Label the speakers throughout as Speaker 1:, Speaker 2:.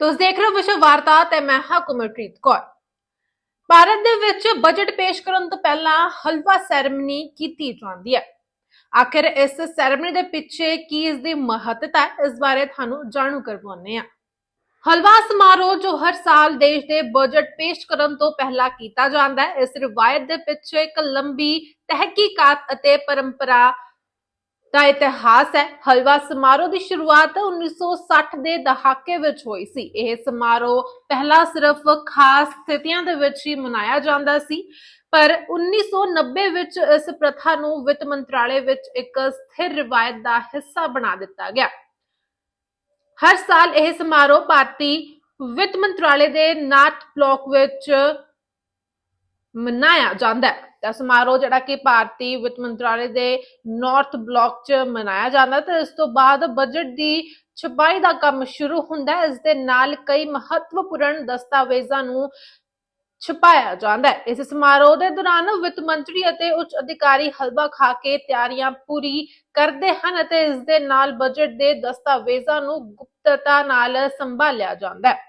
Speaker 1: ਤੁਸੀਂ ਦੇਖ ਰਹੇ ਹੋ ਵਿਸ਼ਵ ਵਾਰਤਾ ਤੇ ਮੈਂ ਹਾਂ ਕੁਮਰਪ੍ਰੀਤ ਕੌਰ। ਭਾਰਤ ਦੇ ਵਿੱਚ ਬਜਟ ਪੇਸ਼ ਕਰਨ ਤੋਂ ਪਹਿਲਾਂ ਹਲਵਾ ਸੈਰੇਮਨੀ ਕੀਤੀ ਜਾਂਦੀ ਹੈ। ਆਖਿਰ ਇਸ ਸੈਰੇਮਨੀ ਦੇ ਪਿੱਛੇ ਕੀ ਇਸ ਦੀ ਮਹੱਤਤਾ ਹੈ, ਇਸ ਬਾਰੇ ਤੁਹਾਨੂੰ ਜਾਣੂ ਕਰਵਾਉਂਦੇ ਹਾਂ। ਹਲਵਾ ਸਮਾਰੋਹ ਜੋ ਹਰ ਸਾਲ ਦੇਸ਼ ਦੇ ਬਜਟ ਪੇਸ਼ ਕਰਨ ਤੋਂ ਪਹਿਲਾਂ ਕੀਤਾ ਜਾਂਦਾ ਹੈ, ਇਸ ਰਿਵਾਇਤ ਦੇ ਪਿੱਛੇ ਇੱਕ ਲੰਬੀ ਤਹਿਕੀਕਾਤ ਅਤੇ ਪਰੰਪਰਾ ਦਾ ਇਤਿਹਾਸ ਹੈ, ਹਲਵਾ ਸਮਾਰੋਹ ਦੀ ਸ਼ੁਰੂਆਤ 1960 ਦੇ ਦਹਾਕੇ ਵਿੱਚ ਹੋਈ ਸੀ। ਇਹ ਸਮਾਰੋਹ ਪਹਿਲਾਂ ਸਿਰਫ ਖਾਸ ਸਥਿਤੀਆਂ ਦੇ ਵਿੱਚ ਹੀ ਮਨਾਇਆ ਜਾਂਦਾ ਸੀ, ਪਰ 1990 ਵਿੱਚ ਇਸ ਪ੍ਰਥਾ ਨੂੰ ਵਿੱਤ ਮੰਤਰਾਲੇ ਵਿੱਚ ਇੱਕ ਸਥਿਰ ਰਿਵਾਇਤ ਦਾ ਹਿੱਸਾ ਬਣਾ ਦਿੱਤਾ ਗਿਆ। ਹਰ ਸਾਲ ਇਹ ਸਮਾਰੋਹ ਭਾਰਤੀ ਵਿੱਤ ਮੰਤਰਾਲੇ ਦੇ ਨਾਟ ਬਲਾਕ ਵਿੱਚ ਮਨਾਇਆ ਜਾਂਦਾ ਹੈ। ਤਾਂ ਸਮਾਰੋਹ ਜਿਹੜਾ ਕਿ ਭਾਰਤੀ ਵਿੱਤ ਮੰਤਰਾਲੇ ਦੇ ਨਾਰਥ ਬਲਾਕ 'ਚ ਮਨਾਇਆ ਜਾਂਦਾ ਤੇ ਇਸ ਤੋਂ ਬਾਅਦ ਬਜਟ ਦੀ ਛਪਾਈ ਦਾ ਕੰਮ ਸ਼ੁਰੂ ਹੁੰਦਾ ਹੈ। ਇਸ ਦੇ ਨਾਲ ਕਈ ਮਹੱਤਵਪੂਰਨ ਦਸਤਾਵੇਜ਼ਾਂ ਨੂੰ ਛਪਾਇਆ ਜਾਂਦਾ ਹੈ। ਇਸ ਸਮਾਰੋਹ ਦੇ ਦੌਰਾਨ ਵਿੱਤ ਮੰਤਰੀ ਅਤੇ ਉੱਚ ਅਧਿਕਾਰੀ ਹਲਵਾ ਖਾ ਕੇ ਤਿਆਰੀਆਂ ਪੂਰੀ ਕਰਦੇ ਹਨ ਅਤੇ ਇਸ ਦੇ ਨਾਲ ਬਜਟ ਦੇ ਦਸਤਾਵੇਜ਼ਾਂ ਨੂੰ ਗੁਪਤਤਾ ਨਾਲ ਸੰਭਾਲਿਆ ਜਾਂਦਾ ਹੈ।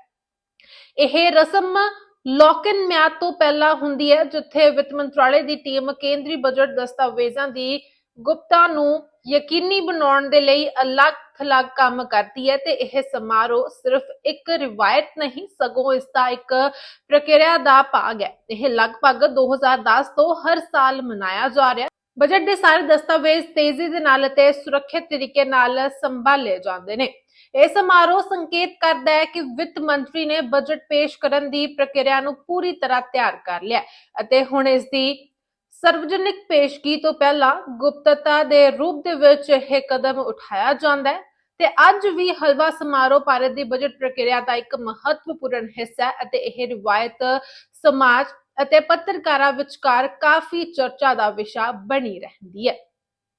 Speaker 1: ਇਹ ਰਸਮ ਲੌਕ-ਇਨ ਮਿਆਦ ਤੋਂ ਪਹਿਲਾਂ ਹੁੰਦੀ ਹੈ, ਜਿੱਥੇ ਵਿੱਤ ਮੰਤਰਾਲੇ ਦੀ ਟੀਮ ਕੇਂਦਰੀ ਬਜਟ ਦਸਤਾਵੇਜ਼ਾਂ ਦੀ ਗੁਪਤਾ ਨੂੰ ਯਕੀਨੀ ਬਣਾਉਣ ਦੇ ਲਈ ਅਲੱਗ-ਥਲੱਗ ਕੰਮ ਕਰਦੀ ਹੈ ਤੇ ਇਹ ਸਮਾਰੋਹ ਸਿਰਫ ਇੱਕ ਰਿਵਾਇਤ ਨਹੀਂ, ਸਗੋਂ ਇਸ ਦਾ ਇੱਕ ਪ੍ਰਕਿਰਿਆ ਦਾ ਭਾਗ ਹੈ। ਇਹ ਲਗਭਗ 2010 ਤੋਂ ਹਰ ਸਾਲ ਮਨਾਇਆ ਜਾ ਰਿਹਾ ਬਜਟ ਦੇ ਸਾਰੇ ਦਸਤਾਵੇਜ਼ ਤੇਜ਼ੀ ਦੇ ਨਾਲ ਅਤੇ ਸੁਰੱਖਿਅਤ ਤਰੀਕੇ ਨਾਲ ਸੰਭਾਲੇ ਜਾਂਦੇ ਨੇ। ਇਹ ਸਮਾਰੋਹ ਸੰਕੇਤ ਕਰਦਾ ਹੈ ਕਿ ਵਿੱਤ ਮੰਤਰੀ ਨੇ ਬਜਟ ਪੇਸ਼ ਕਰਨ ਦੀ ਪ੍ਰਕਿਰਿਆ ਨੂੰ ਪੂਰੀ ਤਰ੍ਹਾਂ ਤਿਆਰ ਕਰ ਲਿਆ ਅਤੇ ਹੁਣ ਇਸ ਦੀ ਸਰਵਜਨਿਕ ਪੇਸ਼ਗੀ ਤੋਂ ਪਹਿਲਾਂ ਗੁਪਤਤਾ ਦੇ ਰੂਪ ਦੇ ਵਿੱਚ ਇਹ ਕਦਮ ਉਠਾਇਆ ਜਾਂਦਾ ਹੈ ਤੇ ਅੱਜ ਵੀ ਹਲਵਾ ਸਮਾਰੋਹ ਭਾਰਤ ਦੀ ਬਜਟ ਪ੍ਰਕਿਰਿਆ ਦਾ ਇੱਕ ਮਹੱਤਵਪੂਰਨ ਹਿੱਸਾ ਹੈ ਅਤੇ ਇਹ ਰਿਵਾਇਤ ਸਮਾਜ ਅਤੇ ਪੱਤਰਕਾਰਾਂ ਵਿਚਕਾਰ ਕਾਫੀ ਚਰਚਾ ਦਾ ਵਿਸ਼ਾ ਬਣੀ ਰਹਿੰਦੀ ਹੈ।